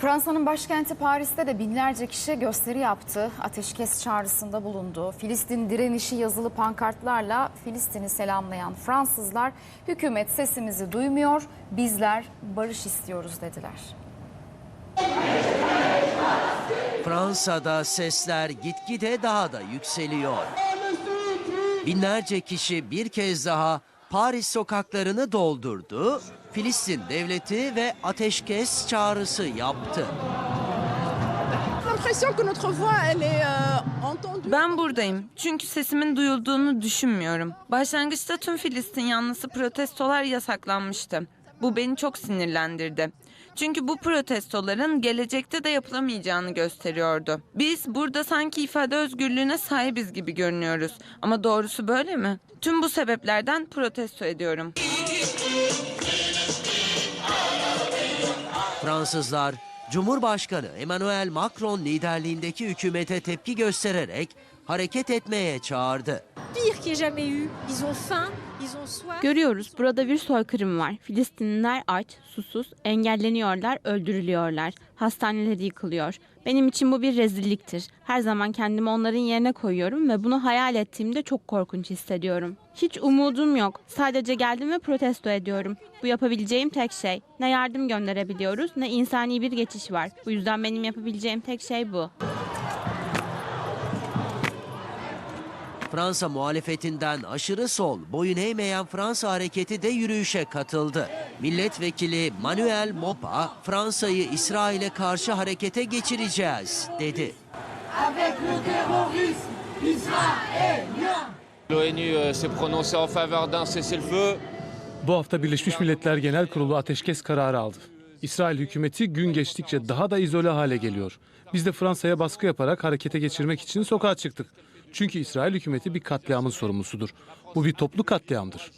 Fransa'nın başkenti Paris'te de binlerce kişi gösteri yaptı. Ateşkes çağrısında bulundu. Filistin direnişi yazılı pankartlarla Filistin'i selamlayan Fransızlar hükümet sesimizi duymuyor, bizler barış istiyoruz dediler. Fransa'da sesler gitgide daha da yükseliyor. Binlerce kişi bir kez daha Paris sokaklarını doldurdu, Filistin devleti ve ateşkes çağrısı yaptı. euh. Ben buradayım. Çünkü sesimin duyulduğunu düşünmüyorum. Başlangıçta tüm Filistin yanlısı protestolar yasaklanmıştı. Bu beni çok sinirlendirdi. Çünkü bu protestoların gelecekte de yapılamayacağını gösteriyordu. Biz burada sanki ifade özgürlüğüne sahibiz gibi görünüyoruz. Ama doğrusu böyle mi? Tüm bu sebeplerden protesto ediyorum. Fransızlar Cumhurbaşkanı Emmanuel Macron liderliğindeki hükümete tepki göstererek hareket etmeye çağırdı. pire ait jamais eu. Ils ont faim. Görüyoruz burada bir soykırım var. Filistinliler aç, susuz, engelleniyorlar, öldürülüyorlar. Hastaneleri yıkılıyor. Benim için bu bir rezilliktir. Her zaman kendimi onların yerine koyuyorum ve bunu hayal ettiğimde çok korkunç hissediyorum. Hiç umudum yok. Sadece geldim ve protesto ediyorum. Bu yapabileceğim tek şey. Ne yardım gönderebiliyoruz ne insani bir geçiş var. Bu yüzden benim yapabileceğim tek şey bu. Fransa muhalefetinden aşırı sol boyun eğmeyen Fransa hareketi de yürüyüşe katıldı. Milletvekili Manuel Mopa Fransa'yı İsrail'e karşı harekete geçireceğiz dedi. L'ONU euh, s'est prononcée en faveur d'un cessez-le-feu. Bu hafta Birleşmiş Milletler Genel Kurulu ateşkes kararı aldı. İsrail hükümeti gün geçtikçe daha da izole hale geliyor. Biz de Fransa'ya baskı yaparak harekete geçirmek için sokağa çıktık. Çünkü İsrail hükümeti bir katliamın sorumlusudur. Bu bir toplu katliamdır.